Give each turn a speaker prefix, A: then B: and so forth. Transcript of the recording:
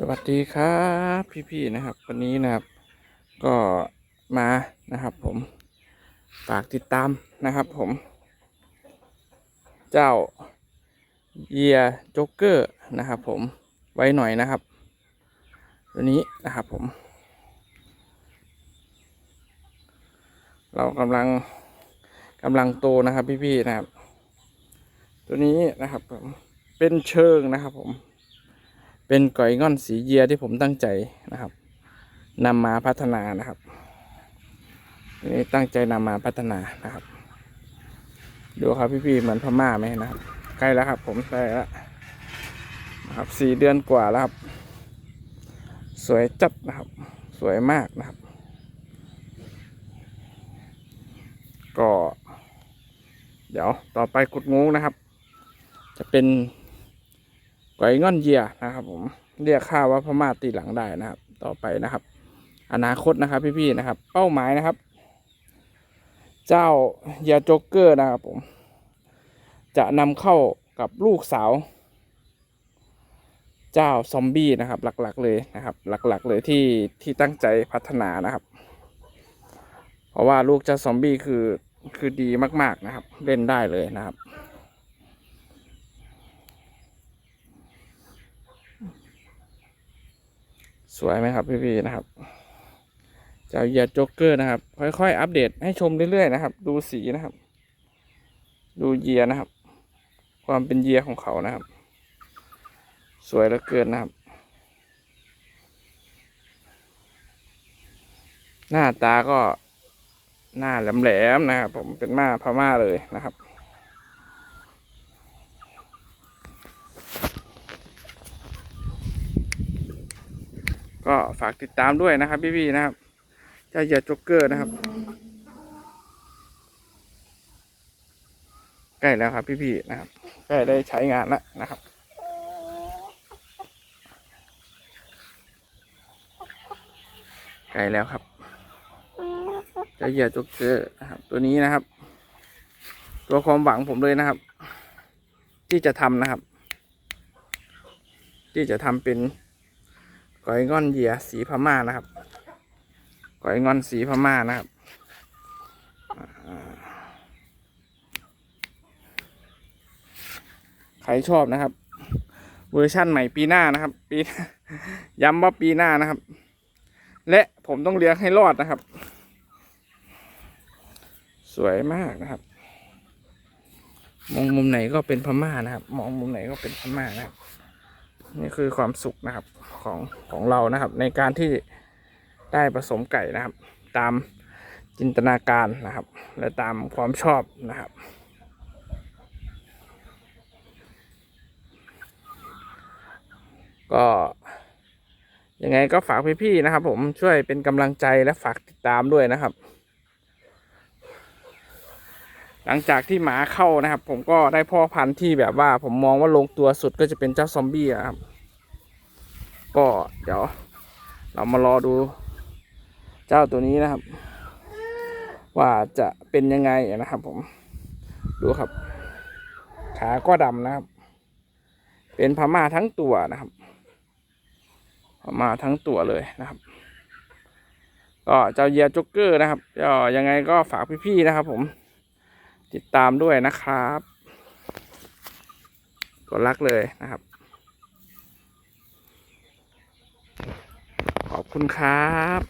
A: สวัสดีครับพี่ๆนะครับ วันนี้นะครับ ก็มานะครับ ผมฝากติดตามนะครับ ผม เจ้าเยียโจ๊กเกอร์นะครับ ผมไว้หน่อยนะครับ ตัวนี้นะครับผม เรากำลังกำลังโตนะครับพี่ๆนะครับ ตัวนี้นะครับผมเป็นเชิงนะครับผม เป็นก่อยง่อนสีเยียที่ผมตั้งใจนะครับนำมาพัฒนานะครับนี่ตั้งใจนำมาพัฒนานะครับ ดูครับพี่ๆเหมือนพม่าไหมนะครับใกล้แล้วครับ ผมใกล้แล้วนะครับสี่เดือนกว่าแล้วครับ สวยจัดนะครับ สวยมากนะครับ ก็ เดี๋ยวต่อไปกุดงูนะครับ จะเป็น ไก่ง่อนเยียนะครับ ผมเรียกข้าว่าพม่าตีหลังได้นะครับ ต่อไปนะครับ อนาคตนะครับ พี่ๆนะครับ เป้าหมายนะครับ เจ้าเยียโจ๊กเกอร์นะครับ ผม จะนำเข้ากับลูกสาว เจ้าซอมบี้นะครับ หลักๆ เลยนะครับ หลักๆ เลยที่ที่ตั้งใจพัฒนานะครับ เพราะว่าลูกเจ้าซอมบี้คือคือดีมาก ๆนะครับ เล่นได้เลยนะครับ สวยไหมครับพี่ๆนะครับเจ้าเหยียดโจ๊กเกอร์นะครับ ค่อยๆ อัปเดตให้ชมเรื่อยๆนะครับ ดูสีนะครับ ดูเยียนะครับ ความเป็นเยียของเขานะครับ สวยเหลือเกินนะครับ หน้าตาก็หน้าแหลมๆนะครับ ผมเป็นมาพม่าเลยนะครับ ก็ฝากติดตามด้วยนะครับพี่ๆนะครับเจ้าเหยียจ๊กเกอร์นะครับ ใกล้แล้วครับพี่ๆนะครับใกล้ได้ใช้งานแล้วนะครับใกล้แล้วครับเจ้าเหยียจ๊กเกอร์นะครับ ตัวนี้นะครับ ตัวความหวังผมเลยนะครับ ที่จะทำนะครับ ที่จะทำเป็น ก้อยงอนเหยียสีพม่านะครับก้อยงอนสีพม่านะครับใครชอบนะครับ เวอร์ชั่นใหม่ปีหน้านะครับ ปีย้ำว่าปีหน้านะครับ และผมต้องเลี้ยงให้รอดนะครับ สวยมากนะครับ มองมุมไหนก็เป็นพม่านะครับ มองมุมไหนก็เป็นพม่านะครับ นี่คือความสุขนะครับ ของของเรานะครับ ในการที่ได้ผสมไก่นะครับ ตามจินตนาการนะครับ และตามความชอบนะครับ ก็ยังไงก็ฝากพี่ๆนะครับ ผมช่วยเป็นกำลังใจและฝากติดตามด้วยนะครับ หลังจากที่หมาเข้านะครับ ผมก็ได้พ่อพันธุ์ที่แบบว่าผมมองว่าลงตัวสุดก็จะเป็นเจ้าซอมบี้อะครับ ก็เดี๋ยว เรามารอดู เจ้าตัวนี้นะครับ ว่าจะเป็นยังไงนะครับ ผม ดูครับ ขาก็ดำนะครับ เป็นพม่าทั้งตัวนะครับพม่าทั้งตัวเลยนะครับก็เจ้าเยียจ็อกเกอร์นะครับก็ยังไงก็ฝากพี่ๆนะครับ ผมติดตามด้วยนะครับกดรักเลยนะครับ คุณครับ